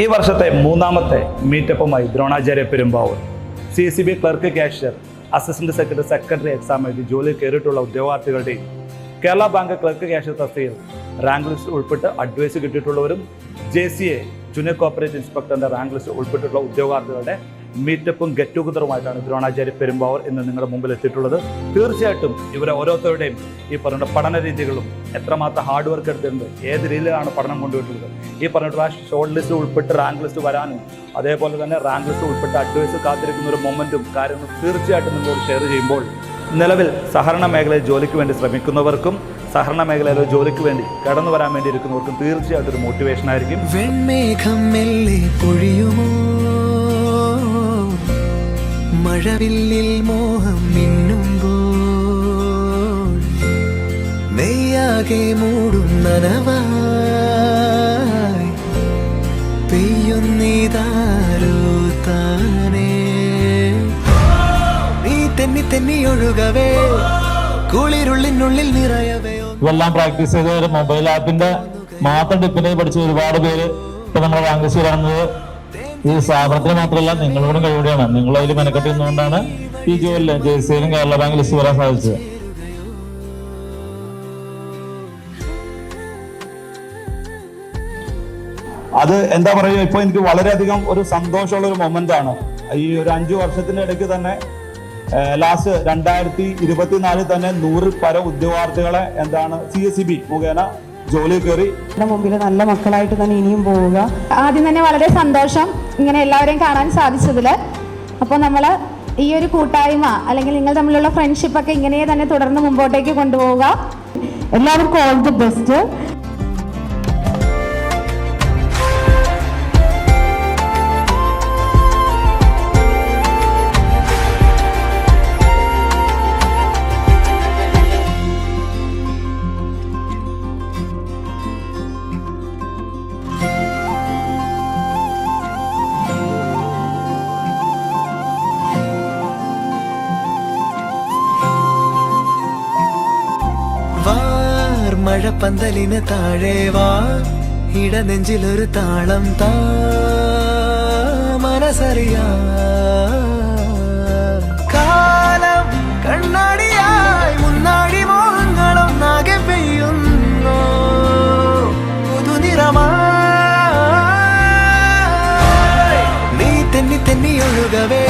ഈ വർഷത്തെ മൂന്നാമത്തെ മീറ്റപ്പുമായി Dronacharya Perumbavoor. C C B clerk cashier assistant secretary secretary exam എഴുതി ജോലിയിൽ കയറിയിട്ടുള്ള ഉദ്യോഗാർത്ഥികളുടെയും കേരള ബാങ്ക് ക്ലർക്ക് ക്യാഷ്യർ തസ്തികയിൽ റാങ്ക് ലിസ്റ്റ് ഉൾപ്പെട്ട് advice കിട്ടിയിട്ടുള്ളവരും J C A junior cooperative ഇൻസ്പെക്ടറിന്റെ rank list ഉൾപ്പെട്ടിട്ടുള്ള ഉദ്യോഗാർത്ഥികളുടെ മീറ്റപ്പും ഗെറ്റ് ടുഗദറുമായിട്ടാണ് ദ്രോണാചാര്യ പെരുമ്പാവർ ഇന്ന് നിങ്ങളുടെ മുമ്പിൽ എത്തിയിട്ടുള്ളത് തീർച്ചയായിട്ടും ഇവരെ ഓരോരുത്തരുടെയും ഈ പറഞ്ഞ പഠന രീതികളും എത്രമാത്രം ഹാർഡ് വർക്ക് എടുത്തിട്ടുണ്ട് ഏത് രീതിയിലാണ് പഠനം കൊണ്ടുപോയിട്ടുള്ളത് ഈ പറഞ്ഞിട്ടുള്ള ഷോർട്ട് ലിസ്റ്റ് ഉൾപ്പെട്ട് റാങ്ക് ലിസ്റ്റ് വരാനും അതേപോലെ തന്നെ റാങ്ക് ലിസ്റ്റ് ഉൾപ്പെട്ട് അഡ്വൈസ് കാത്തിരിക്കുന്ന ഒരു മൊമെന്റും കാര്യങ്ങളും തീർച്ചയായിട്ടും നിങ്ങളോട് ഷെയർ ചെയ്യുമ്പോൾ നിലവിൽ സഹകരണ മേഖലയിൽ ജോലിക്ക് വേണ്ടി ശ്രമിക്കുന്നവർക്കും സഹകരണ മേഖലയിലെ ജോലിക്ക് വേണ്ടി കടന്നു വരാൻ വേണ്ടി ഇരിക്കുന്നവർക്കും തീർച്ചയായിട്ടും ഒരു മോട്ടിവേഷൻ ആയിരിക്കും. പൊഴിയുമോ? മഴവില്ലിൽ മോഹം മിന്നുമ്പോൾ നെയ്യാകെ മൂടും നനവായി. പെയ്യുന്നിതാരോ താനേ. നീ തെന്നി തെന്നി കുളിരുള്ളിനുള്ളിൽ നിറയവേ ഇതെല്ലാം പ്രാക്ടീസ് ചെയ്ത് മൊബൈൽ ആപ്പിന്റെ മാത്രം ഡിപ്പിനെ പഠിച്ച ഒരുപാട് പേര് ഇപ്പൊ നമ്മുടെ റാങ്ക് ഈ സ്ഥാപനത്തിന് മാത്രമല്ല നിങ്ങളോടും കഴിവുകയാണ് നിങ്ങൾ അതിൽ മെനക്കെട്ട് നിന്നുകൊണ്ടാണ് ഈ ജോലിയിൽ ജെ സിയിലും കേരള ബാങ്ക് ലിസ്റ്റ് വരാൻ സാധിച്ചത്. അത് എന്താ പറയുക ഇപ്പൊ എനിക്ക് വളരെയധികം ഒരു സന്തോഷമുള്ള ഒരു മൊമെന്റ് ആണ്. ഈ ഒരു അഞ്ചു വർഷത്തിന്റെ ഇടയ്ക്ക് തന്നെ ലാസ്റ്റ് രണ്ടായിരത്തി ഇരുപത്തിനാലിൽ തന്നെ നൂറിൽ പരം ഉദ്യോഗാർത്ഥികളെ എന്താണ് സി എസ് സി ബി മുഖേന ജോലി കയറി? മുമ്പിൽ നല്ല മക്കളായിട്ട് തന്നെ ഇനിയും പോവുക. ആദ്യം തന്നെ വളരെ സന്തോഷം ഇങ്ങനെ എല്ലാവരെയും കാണാൻ സാധിച്ചതിൽ അപ്പോൾ നമ്മൾ ഈ ഒരു കൂട്ടായ്മ അല്ലെങ്കിൽ നിങ്ങൾ തമ്മിലുള്ള ഫ്രണ്ട്ഷിപ്പ് ഒക്കെ ഇങ്ങനെ തന്നെ തുടർന്ന് മുമ്പോട്ടേക്ക് കൊണ്ടുപോവുക. എല്ലാവർക്കും ഓൾ ദി ബെസ്റ്റ് വാർ മഴ പന്തലിന് താഴെ വാ. ഇടനെഞ്ചിലൊരു താളം താ. മനസറിയാ കാലം കണ്ണാടിയായി മുന്നാടി മോഹങ്ങളും നാകെ പെയ്യുന്നു. പുതുനിറമാ. നീ തെന്നി തെന്നി ഒഴുകവേ.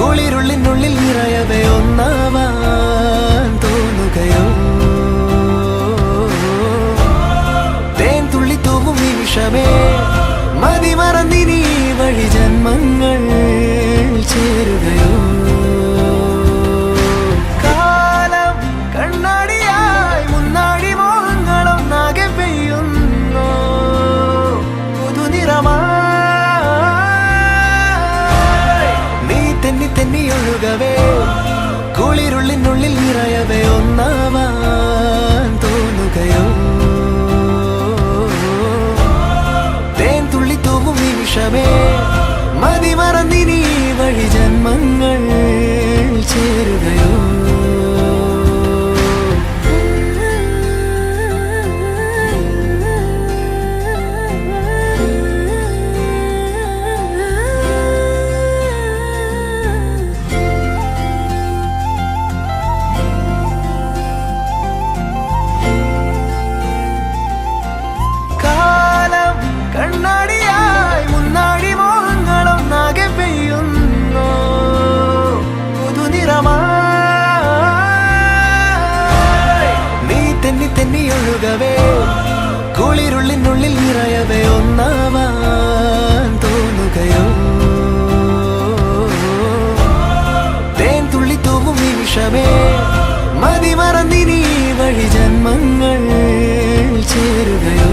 കുളിരുള്ളിനുള്ളിൽ തൂവും നിമിഷമേ മതി മറന്നിനി വഴി ജന്മങ്ങൾ ചേരുകയോ. കാലം മുന്നാടി നീ കുളിരുള്ളിനുള്ളിൽ നിറയവേ ഒന്നാവാൻ തൂവും നിമിഷമേ ഒഴുകവേ കുളിരുള്ളിനുള്ളിൽ നിറയവേ ഒന്നാവാ തോന്നുകയോ? തേൻ തുള്ളി തൂവും നിമിഷമേ മതി മറന്നിനീ വഴി ജന്മങ്ങൾ ചേരുകയോ?